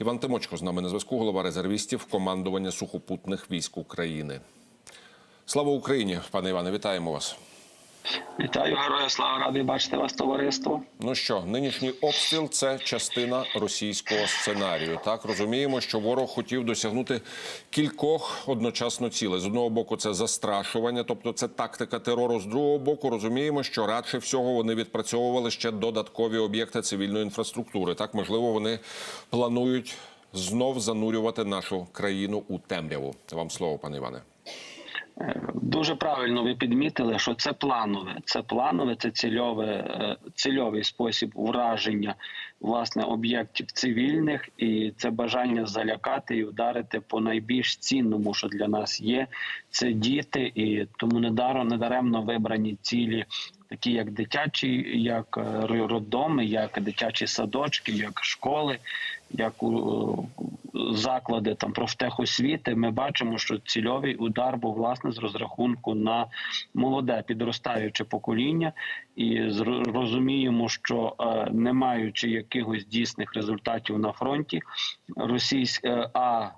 Іван Тимочко з нами на зв'язку, голова резервістів командування сухопутних військ України. Слава Україні, пане Іване, вітаємо вас. Вітаю, героя слава радий бачити вас, товариство. Ну що, нинішній обстріл це частина російського сценарію. Так розуміємо, що ворог хотів досягнути кількох одночасно цілей. З одного боку, це застрашування, тобто це тактика терору. З другого боку, розуміємо, що радше всього вони відпрацьовували ще додаткові об'єкти цивільної інфраструктури. Так, можливо, вони планують знов занурювати нашу країну у темряву. Вам слово, пане Іване. Дуже правильно ви підмітили, що це планове. Це планове, це цільове, е, цільовий спосіб враження власне об'єктів цивільних, і це бажання залякати і вдарити по найбільш цінному, що для нас є. Це діти, і тому недаром недаремно вибрані цілі. Такі як дитячі, як е, роддоми, як дитячі садочки, як школи, як у, заклади там профтехосвіти, ми бачимо, що цільовий удар був власне з розрахунку на молоде підростаюче покоління, і розуміємо, що е, не маючи якихось дійсних результатів на фронті, російська а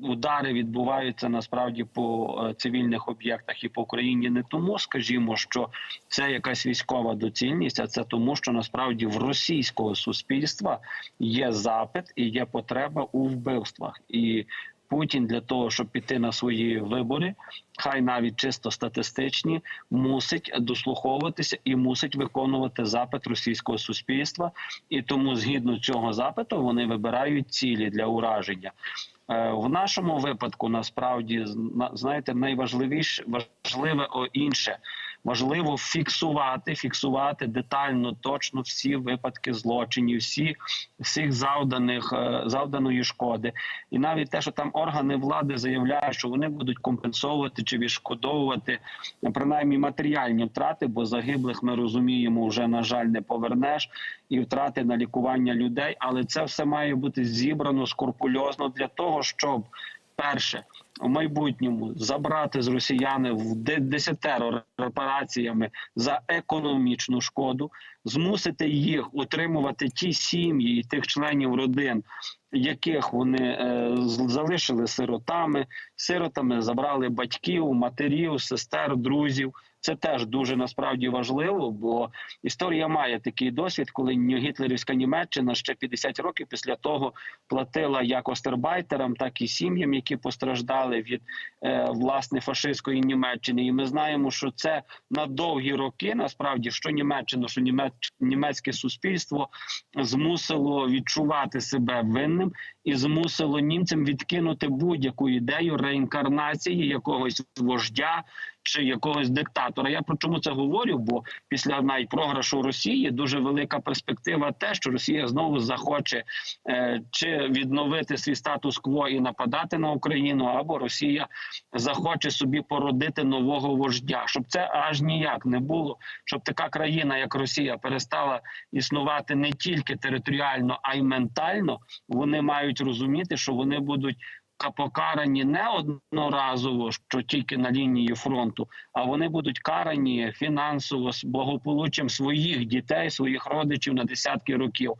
Удари відбуваються насправді по е, цивільних об'єктах і по Україні не тому, скажімо, що це якась військова доцільність, а це тому, що насправді в російського суспільства є запит і є потреба у вбивствах. І Путін для того, щоб піти на свої вибори, хай навіть чисто статистичні, мусить дослуховуватися і мусить виконувати запит російського суспільства. І тому, згідно цього запиту, вони вибирають цілі для ураження. Е, В нашому випадку насправді зна- знаєте, найважливіше важливе інше. Важливо фіксувати, фіксувати детально, точно всі випадки злочинів, всі всіх завданих е, завданої шкоди, і навіть те, що там органи влади заявляють, що вони будуть компенсовувати чи відшкодовувати принаймні матеріальні втрати, бо загиблих ми розуміємо, вже на жаль не повернеш, і втрати на лікування людей. Але це все має бути зібрано скрупульозно для того, щоб перше у майбутньому забрати з росіяни в десятеро репараціями за економічну шкоду, змусити їх утримувати ті сім'ї і тих членів родин, яких вони е, залишили сиротами, сиротами забрали батьків, матерів, сестер, друзів. Це теж дуже насправді важливо, бо історія має такий досвід, коли гітлерівська Німеччина ще 50 років після того платила як остербайтерам, так і сім'ям, які постраждали від е, власне фашистської Німеччини. І ми знаємо, що це на довгі роки насправді що Німеччина, що німець- німецьке суспільство змусило відчувати себе винним і змусило німцям відкинути будь-яку ідею реінкарнації якогось вождя чи якогось диктатора. Я про чому це говорю? Бо після навіть програшу Росії дуже велика перспектива, те, що Росія знову захоче е, чи відновити свій статус-кво і нападати на Україну, або Росія захоче собі породити нового вождя, щоб це аж ніяк не було, щоб така країна, як Росія, перестала існувати не тільки територіально, а й ментально. Вони мають розуміти, що вони будуть покарані не одноразово, що тільки на лінії фронту, а вони будуть карані фінансово з благополуччям своїх дітей, своїх родичів на десятки років.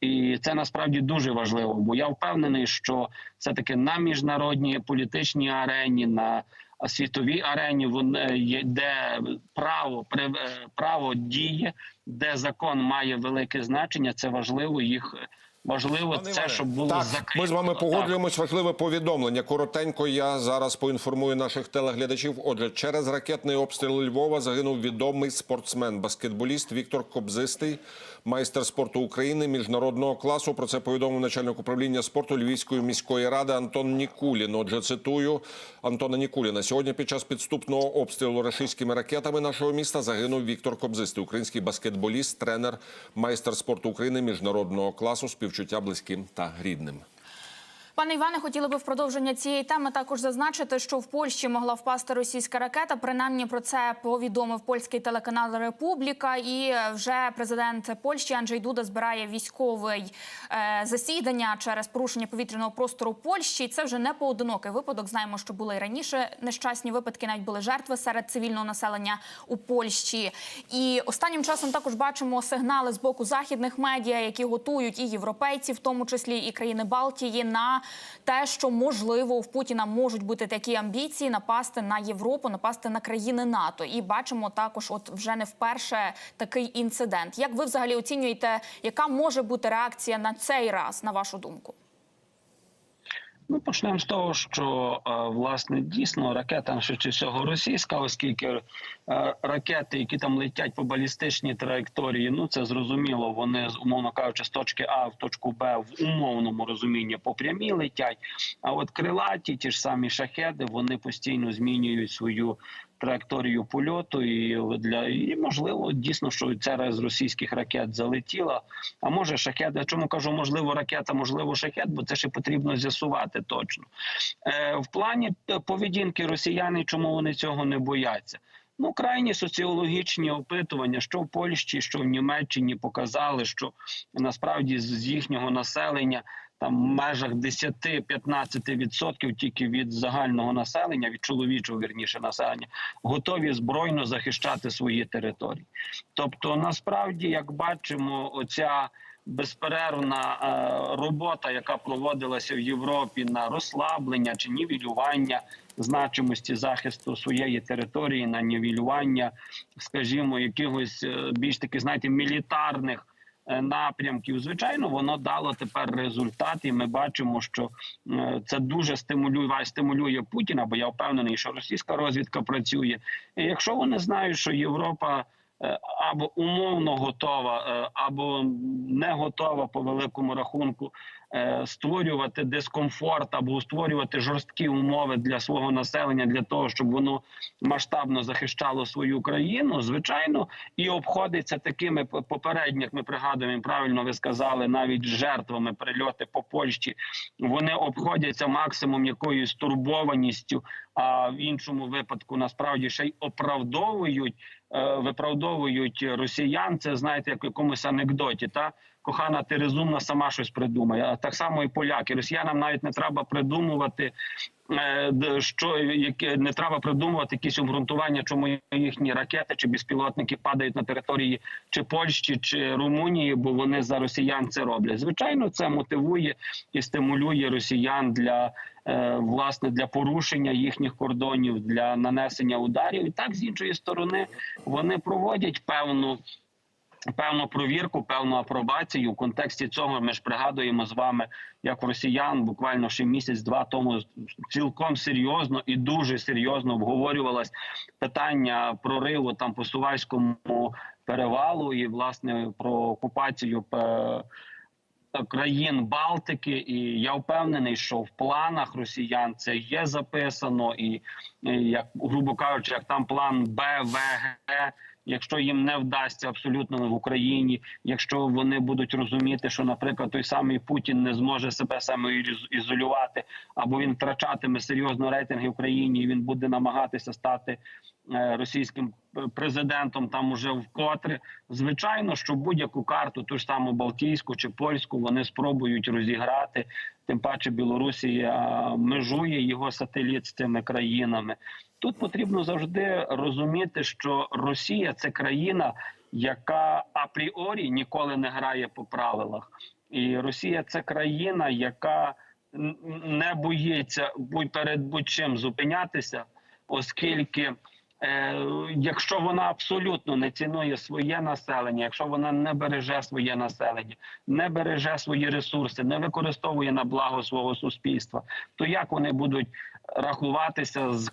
І це насправді дуже важливо. Бо я впевнений, що все таки на міжнародній політичній арені, на світовій арені, вони де право е, право діє, де закон має велике значення. Це важливо їх. Важливо Пане це, щоб було так, закрито. Ми з вами погоджуємось. Важливе повідомлення. Коротенько я зараз поінформую наших телеглядачів. Отже, через ракетний обстріл Львова загинув відомий спортсмен, баскетболіст Віктор Кобзистий, майстер спорту України міжнародного класу. Про це повідомив начальник управління спорту Львівської міської ради Антон Нікулін. Отже, цитую Антона Нікуліна. Сьогодні під час підступного обстрілу рашистськими ракетами нашого міста загинув Віктор Кобзистий, український баскетболіст, тренер, майстер спорту України міжнародного класу, співчуття близьким та рідним. Пане Іване, хотіли би в продовження цієї теми також зазначити, що в Польщі могла впасти російська ракета. Принаймні про це повідомив польський телеканал Републіка. І вже президент Польщі Анджей Дуда збирає військовий е, засідання через порушення повітряного простору Польщі. Це вже не поодинокий випадок. Знаємо, що були і раніше нещасні випадки. Навіть були жертви серед цивільного населення у Польщі. І останнім часом також бачимо сигнали з боку західних медіа, які готують і європейці, в тому числі і країни Балтії, на те, що можливо в Путіна можуть бути такі амбіції напасти на Європу, напасти на країни НАТО. І бачимо також, от вже не вперше такий інцидент. Як ви взагалі оцінюєте, яка може бути реакція на цей раз, на вашу думку? Ну, почнемо з того, що е, власне дійсно ракета швидше всього російська, оскільки е, ракети, які там летять по балістичній траєкторії, ну це зрозуміло. Вони умовно кажучи, з точки А в точку Б в умовному розумінні по прямій летять. А от крилаті, ті ж самі шахеди, вони постійно змінюють свою траєкторію польоту, і для і можливо дійсно, що ця з російських ракет залетіла. А може шахет. Я чому кажу, можливо, ракета, можливо, шахет, бо це ще потрібно з'ясувати точно. Е, В плані поведінки росіяни, чому вони цього не бояться? Ну, крайні соціологічні опитування, що в Польщі, що в Німеччині, показали, що насправді з їхнього населення там в межах 10-15% тільки від загального населення, від чоловічого вірніше населення, готові збройно захищати свої території. Тобто, насправді, як бачимо, оця безперервна е, робота, яка проводилася в Європі на розслаблення чи нівелювання значимості захисту своєї території, на нівелювання, скажімо, якихось е, більш таки, знаєте, мілітарних. Е, Напрямків, звичайно, воно дало тепер результат, і ми бачимо, що е, це дуже стимулює стимулює Путіна. Бо я впевнений, що російська розвідка працює. І якщо вони знають, що Європа е, або умовно готова, або не готова по великому рахунку створювати дискомфорт або створювати жорсткі умови для свого населення для того, щоб воно масштабно захищало свою країну, звичайно, і обходиться такими п- попередньо, як ми пригадуємо, правильно ви сказали, навіть жертвами прильоти по Польщі. Вони обходяться максимум якоюсь стурбованістю, а в іншому випадку насправді ще й оправдовують, е, виправдовують росіян. Це знаєте, як в якомусь анекдоті, та кохана, ти розумна, сама щось придумає. А так само і поляки. Росіянам навіть не треба придумувати. е, Що яке не треба придумувати якісь обґрунтування, чому їхні ракети чи безпілотники падають на території чи Польщі чи Румунії, бо вони за росіян це роблять. Звичайно, це мотивує і стимулює росіян для е, власне для порушення їхніх кордонів, для нанесення ударів. І так з іншої сторони вони проводять певну. Певну провірку, певну апробацію в контексті цього. Ми ж пригадуємо з вами, як росіян буквально ще місяць-два тому цілком серйозно і дуже серйозно обговорювалось питання прориву там по Сувальському перевалу і власне про окупацію е, країн Балтики, і я впевнений, що в планах росіян це є записано, і, як грубо кажучи, як там план Б, В, Г. Якщо їм не вдасться абсолютно в Україні, якщо вони будуть розуміти, що, наприклад, той самий Путін не зможе себе самоізолювати, або він втрачатиме серйозно рейтинги в Україні, і він буде намагатися стати е, російським президентом там уже вкотре. Звичайно, що будь-яку карту, ту ж саму Балтійську чи польську, вони спробують розіграти. Тим паче Білорусія межує його сателіт з цими країнами. Тут потрібно завжди розуміти, що Росія це країна, яка апріорі ніколи не грає по правилах, і Росія це країна, яка не боїться будь перед будь-чим зупинятися, оскільки. Е, якщо вона абсолютно не цінує своє населення, якщо вона не береже своє населення, не береже свої ресурси, не використовує на благо свого суспільства, то як вони будуть рахуватися з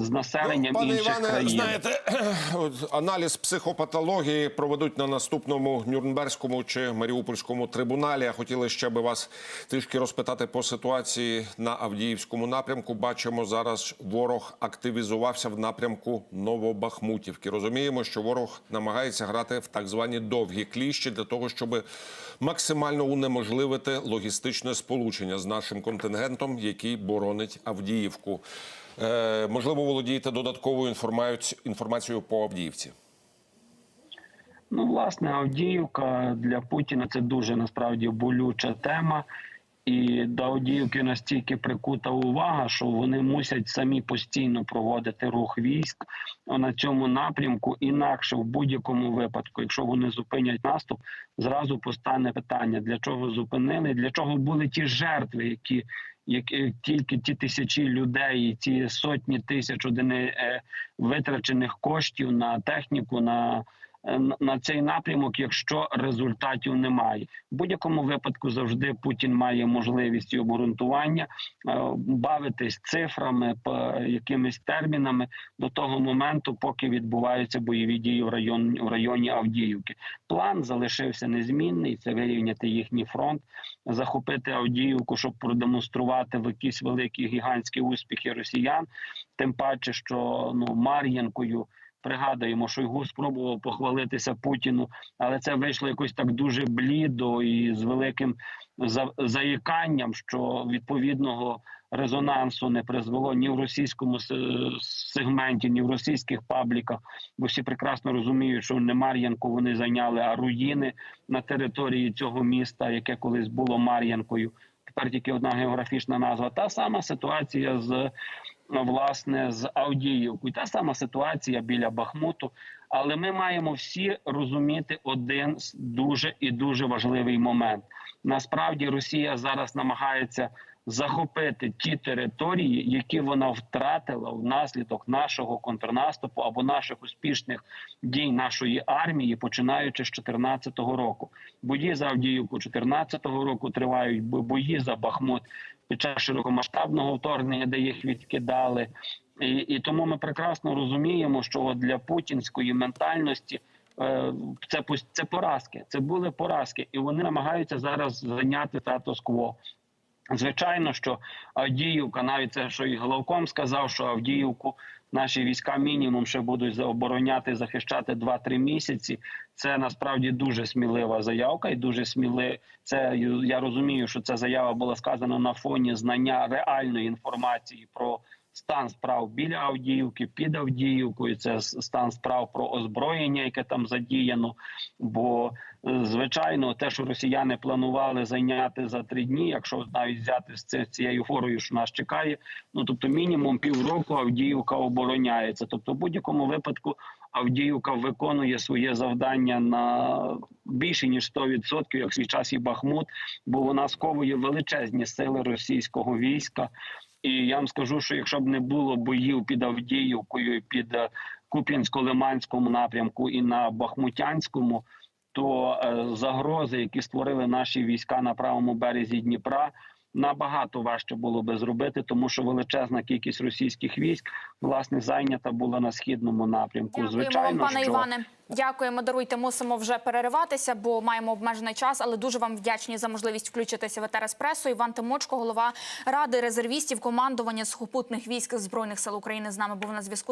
з населенням Ну, Пане інших Іване, країн. знаєте, аналіз психопатології проведуть на наступному Нюрнберзькому чи Маріупольському трибуналі. Хотіли ще би вас трішки розпитати по ситуації на Авдіївському напрямку. Бачимо зараз, ворог активізувався в напрямку Новобахмутівки. Розуміємо, що ворог намагається грати в так звані довгі кліщі для того, щоб максимально унеможливити логістичне сполучення з нашим контингентом, який боронить Авдіївку. Е, можливо, володієте додатковою інформацією по Авдіївці. Ну, власне, Авдіївка для Путіна це дуже насправді болюча тема. І до Авдіївки настільки прикута увага, що вони мусять самі постійно проводити рух військ на цьому напрямку. Інакше в будь-якому випадку, якщо вони зупинять наступ, зразу постане питання: для чого зупинили, для чого були ті жертви, які які тільки ті тисячі людей, ці сотні тисяч одини е, витрачених коштів на техніку, на е, на- на цей напрямок, якщо результатів немає. В будь-якому випадку завжди Путін має можливість і обґрунтування е, бавитись цифрами, якимись термінами до того моменту, поки відбуваються бойові дії в районі в районі Авдіївки. План залишився незмінний. Це вирівняти їхній фронт, захопити Авдіївку, щоб продемонструвати в якісь великі гігантські успіхи росіян. Тим паче, що ну Мар'їнкою. Пригадуємо, Шойгу спробував похвалитися Путіну, але це вийшло якось так дуже блідо і з великим за- заїканням, що відповідного резонансу не призвело ні в російському сегменті, ні в російських пабліках. Бо всі прекрасно розуміють, що не Мар'янку вони зайняли, а руїни на території цього міста, яке колись було Мар'янкою. Тепер тільки одна географічна назва. Та сама ситуація з власне з Авдіївкою. Та сама ситуація біля Бахмуту. Але ми маємо всі розуміти один дуже і дуже важливий момент. Насправді Росія зараз намагається захопити ті території, які вона втратила внаслідок нашого контрнаступу або наших успішних дій нашої армії, починаючи з 2014 року. Бої за Авдіївку 2014 року тривають бо- бої за Бахмут під час широкомасштабного вторгнення, де їх відкидали. І, і тому ми прекрасно розуміємо, що для путінської ментальності е, це це поразки. Це були поразки, і вони намагаються зараз зайняти статус-кво. Звичайно, що Авдіївка, навіть це, що і Головком сказав, що Авдіївку наші війська мінімум ще будуть обороняти, захищати 2-3 місяці. Це насправді дуже смілива заявка, і дуже сміли. Це я розумію, що ця заява була сказана на фоні знання реальної інформації про стан справ біля Авдіївки, під Авдіївкою. Це стан справ про озброєння, яке там задіяно. Бо звичайно, те, що росіяни планували зайняти за три дні, якщо навіть взяти з цією форою, що нас чекає, ну тобто мінімум півроку Авдіївка обороняється. Тобто, в будь-якому випадку Авдіївка виконує своє завдання на більше ніж 100%, як в свій час і Бахмут, бо вона сковує величезні сили російського війська. І я вам скажу, що якщо б не було боїв під Авдіївкою, під е, Куп'янсько-Лиманському напрямку і на Бахмутянському, то е, загрози, які створили наші війська на правому березі Дніпра, набагато важче було би зробити, тому що величезна кількість російських військ власне зайнята була на східному напрямку. Дякуємо Звичайно, вам, пане що... Іване. Дякуємо. Даруйте, мусимо вже перериватися, бо маємо обмежений час. Але дуже вам вдячні за можливість включитися в етер еспресо. Іван Тимочко, голова ради резервістів командування сухопутних військ збройних сил України, з нами був на зв'язку.